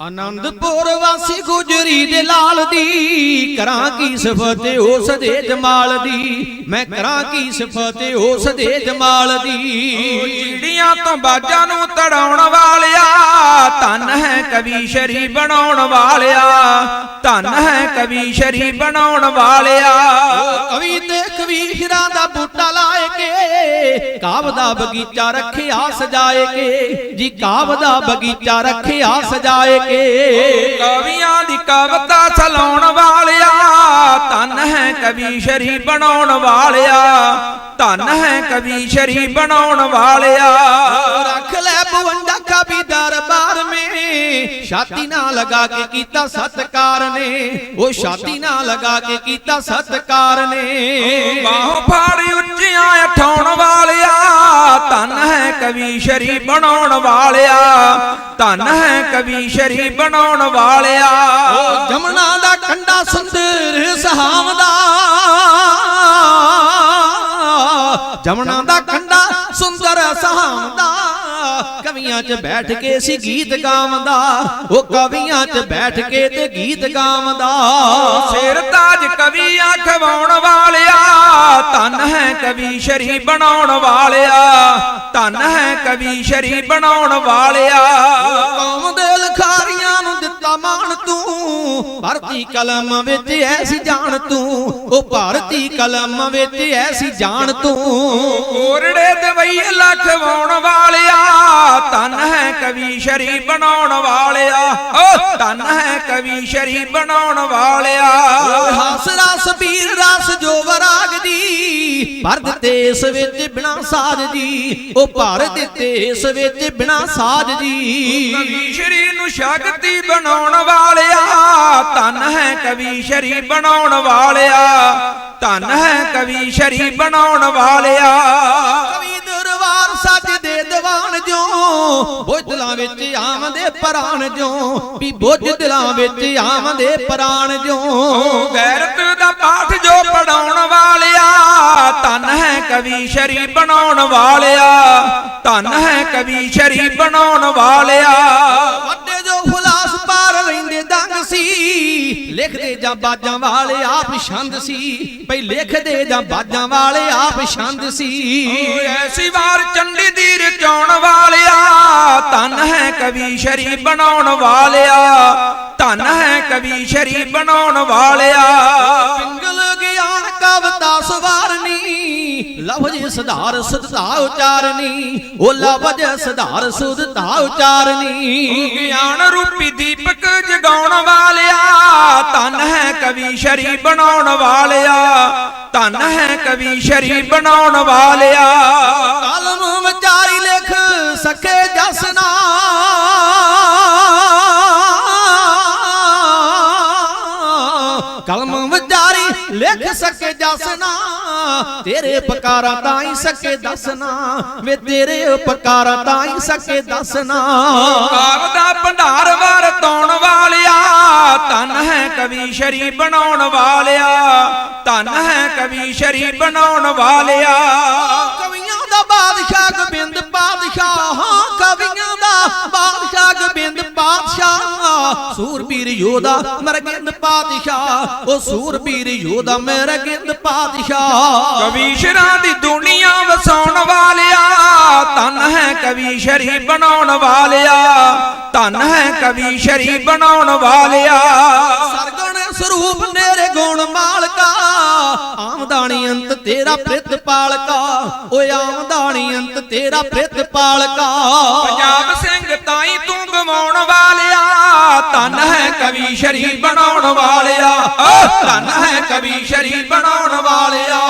ਆਨੰਦਪੁਰ ਵਾਸੀ ਗੁਜਰੀ ਦੇ ਲਾਲ ਦੀ। ਕਰਾਂ ਕੀ ਸਿਫਤ ਉਸ ਦੇ ਜਮਾਲ ਦੀ। ਮੈਂ ਕਰਾਂ ਕੀ ਸਿਫਤ ਉਸ ਦੇ ਜਮਾਲ ਦੀ। ਚਿੜੀਆਂ ਤੋਂ ਬਾਜਾਂ ਨੂੰ ਤੜਾਉਣ ਵਾਲਿਆ ਧੰਨ ਹੈ ਕਵੀ ਸ਼ਰੀ ਬਣਾਉਣ ਵਾਲਿਆ। ਧੰਨ ਹੈ ਕਵੀ ਸ਼ਰੀ ਬਣਾਉਣ ਵਾਲਿਆ। ਕਵੀ ਤੇ ਕਵੀਰਾਂ ਦਾ ਬੂਟਾ ਲਾਏ ਕੇ, ਕਾਵ ਦਾ ਬਗੀਚਾ ਰੱਖਿਆ, ਸਜਾਏ ਕੇ। ਜੀ, ਕਾਵ ਦਾ ਬਗੀਚਾ ਰੱਖਿਆ, ਸਜਾਏ ਕੇ। ਕਵੀਆਂ ਦੀ ਕਵਿਤਾ ਸਲਾਉਣ ਵਾਲਿਆ, ਧੰਨ ਹੈ ਕਵੀ ਸ਼ਰੀ ਬਣਾਉਣ ਵਾਲਿਆ, ਧਨ ਹੈ ਕਵੀ ਸ਼ਰੀ ਬਣਾਉਣ ਵਾਲਿਆ। ਰੱਖ ਲੈ 52 ਛਾਤੀ ਨਾਲ ਲਗਾ ਕੇ ਕੀਤਾ ਸਤਕਾਰ ਨੇ। ਉਹ ਛਾਤੀ ਨਾਲ ਲਗਾ ਕੇ ਕੀਤਾ ਸਤਕਾਰ ਨੇ। ਬਾਹੋਂ ਫਾੜ ਉੱਚੀਆਂ ਉਠਾਉਣ ਵਾਲਿਆ ਧੰਨ ਹੈ ਕਵੀ ਸ਼ਰੀ ਬਣਾਉਣ ਵਾਲਿਆ ਧੰਨ ਹੈ ਕਵੀ ਸ਼ਰੀ ਬਣਾਉਣ ਵਾਲਿਆ। ਉਹ ਜਮਨਾ ਦਾ ਕੰਡਾ ਸੁੰਦਰ ਸਹਾਵਦਾ। ਜਮਨਾ ਕਵੀਆਂ 'ਚ ਬੈਠ ਕੇ ਸੀ ਗੀਤ ਗਾਵਦਾ। ਉਹ ਕਵੀਆਂ 'ਚ ਬੈਠ ਕੇ ਤੇ ਗੀਤ ਗਾਵਦਾ। ਸਿਰ ਤਾਜ ਕਵੀ ਆਖਵਾਉਣ ਵਾਲਿਆ। ਧੰਨ ਹੈ ਕਵੀ ਸ਼ਰੀ ਬਣਾਉਣ ਵਾਲਿਆ। ਧੰਨ ਹੈ ਕਵੀ ਸ਼ਰੀ ਬਣਾਉਣ ਵਾਲਿਆ। ਕੌਮ ਦੇ ਲਖਾਰੀਆਂ ਨੂੰ ਦਿੱਤਾ ਮਾਣ ਤੂੰ। ਭਾਰਤੀ ਕਲਮ ਵਿੱਚ ਐਸੀ ਜਾਣ ਤੂੰ। ਉਹ ਭਾਰਤੀ ਕਲਮ ਵਿੱਚ ਐਸੀ ਜਾਣ ਤੂੰ। ਕੋਰੜੇ ਦਵਈ ਲਖਵਾਉਣ ਵਾਲਿਆ ਧੰਨ ਹੈ ਕਵੀ ਸ਼ਰੀ ਬਣਾਉਣ ਵਾਲਿਆ। ਓ ਧੰਨ ਹੈ ਕਵੀ ਸ਼ਰੀ ਬਣਾਉਣ ਵਾਲਿਆ। ਹਾਸ ਰਸ ਵੀਰ ਰਸ ਜੋ ਵਰਾਗ ਦੀ ਭਰ ਦਿੱਤੇ ਇਸ ਵਿੱਚ ਬਿਨਾ ਸਾਜ ਜੀ। ਉਹ ਭਰ ਦਿੱਤੇ ਇਸ ਵਿੱਚ ਬਿਨਾ ਸਾਜ ਜੀ। ਕਵੀ ਸ਼ਰੀ ਨੂੰ ਸ਼ਕਤੀ ਬਣਾਉਣ ਵਾਲਿਆ ਧੰਨ ਹੈ ਕਵੀ ਸ਼ਰੀ ਬਣਾਉਣ ਵਾਲਿਆ। ਧੰਨ ਹੈ ਕਵੀ ਸ਼ਰੀ ਬਣਾਉਣ ਵਾਲਿਆ। ਸੱਜਦੇ ਦੀਵਾਨ ਜੋ ਬੁੱਝ ਦਿਲਾਂ ਵਿੱਚ ਆਵਦੇ ਪ੍ਰਾਣ ਜੋ ਵੀ ਬੁੱਝ ਦਿਲਾਂ ਵਿੱਚ ਆਵਦੇ ਪ੍ਰਾਣ ਜੋ ਗੈਰਤ ਦਾ ਪਾਠ ਜੋ ਪੜਾਉਣ ਵਾਲਿਆ ਧੰਨ ਹੈ ਕਵੀ ਸ਼ਰੀ ਬਣਾਉਣ ਵਾਲਿਆ ਧੰਨ ਹੈ ਕਵੀ ਸ਼ਰੀ ਬਣਾਉਣ ਵਾਲਿਆ। ਲਿਖਦੇ ਜਾਂ ਬਾਜਾਂ ਵਾਲੇ ਆਪ ਛੰਦ ਸੀ? ਭਈ ਲਿਖਦੇ ਜਾਂ ਬਾਜਾਂ ਵਾਲੇ ਆਪ ਛੰਦ ਸੀ? ਐਸੀ ਵਾਰ ਚੰਡੀ ਦੀ ਰਚਾਉਣ ਵਾਲਿਆ ਧੰਨ ਹੈ ਕਵੀ ਸ਼ਰੀ ਬਣਾਉਣ ਵਾਲਿਆ ਧੰਨ ਹੈ ਕਵੀ ਸ਼ਰੀ ਬਣਾਉਣ ਵਾਲਿਆ। ਪਿੰਗਲ ਗਿਆਨ ਕਵਤਾ ਸਵਾਰਨੀ ਲਫ਼ਜ਼ ਸੁਧਾਰ ਸੁਧਤਾ ਉਚਾਰਨੀ ਉਹ ਲਫ਼ਜ਼ ਸੁਧਾਰ ਸੁਧਤਾ ਉਚਾਰਨੀ। ਗਿਆਨ ਰੂਪੀ ਦੀਪਕ ਜਗਾਉਣ ਵਾਲਿਆ ਕਵੀ ਸ਼ਰੀ ਬਣਾਉਣ ਵਾਲਿਆ ਧੰਨ ਹੈ ਕਵੀ ਸ਼ਰੀ ਬਣਾਉਣ ਵਾਲਿਆ। ਕਲਮ ਵਿਚਾਰੀ ਲਿਖ ਸਕੇ ਜਸਨਾ ਕਲਮ ਵਿਚਾਰੀ ਲਿਖ ਸਕੇ ਜਸਨਾ ਤੇਰੇ ਉਪਕਾਰਾਂ ਤਾਂ ਹੀ ਸਕੇ ਦੱਸਣਾ ਵੇ ਤੇਰੇ ਉਪਕਾਰਾਂ ਤਾਂ ਹੀ ਸਕੇ ਦੱਸਣਾ ਕਾਵ ਦਾ ਭੰਡਾਰ ਵਰਤਾਉਣ ਧੰਨ ਹੈ ਕਵੀ ਸ਼ਰੀ ਬਣਾਉਣ ਵਾਲਿਆ, ਧੰਨ ਹੈ ਕਵੀ ਸ਼ਰੀ ਬਣਾਉਣ ਵਾਲਿਆ। ਕਵੀਆਂ ਦਾ ਬਾਦਸ਼ਾਹ ਗੋਬਿੰਦ ਬਾਦਸ਼ਾਹ ਹਾਂ, ਕਵੀਆਂ ਦਾ ਬਾਦਸ਼ਾਹ ਸੂਰਬੀਰ ਯੋਧਾ ਮਰਗਿੰਦ ਬਾਦਸ਼ਾਹ ਉਹ ਸੂਰਬੀਰ ਯੋਧਾ ਮਰਗਿੰਦ ਬਾਦਸ਼ਾਹ ਕਵੀਸ਼ਰਾਂ ਦੀ ਦੁਨੀਆ ਵਸਾਉਣ ਵਾਲਿਆ ਧੰਨ ਹੈ ਕਵੀ ਸ਼ਰੀ ਬਣਾਉਣ ਵਾਲਿਆ ਧੰਨ ਹੈ ਕਵੀ ਸ਼ਰੀ ਬਣਾਉਣ ਵਾਲਿਆ। ਸਰਗੁਣ ਸਰੂਪ ਨੇਰੇ ਗੁਣ ਮਾਲਕਾ ਆਮਦਾਨੀ ਅੰਤ ਤੇਰਾ ਪ੍ਰਿਤ ਪਾਲਕਾ ਓਏ ਆਮਦਾਨੀ ਅੰਤ ਤੇਰਾ ਪ੍ਰਿਤ ਪਾਲਕਾ। ਪੰਜਾਬ ਸਿੰਘ ਤਾਈ ਤੂੰ ਗਵਾਉਣ ਵਾਲਿਆ ਧਨ ਹੈ ਕਵੀ ਸ਼ਰੀਰ ਬਣਾਉਣ ਵਾਲਿਆ। ਧਨ ਹੈ ਕਵੀ ਸ਼ਰੀਰ ਬਣਾਉਣ ਵਾਲਿਆ।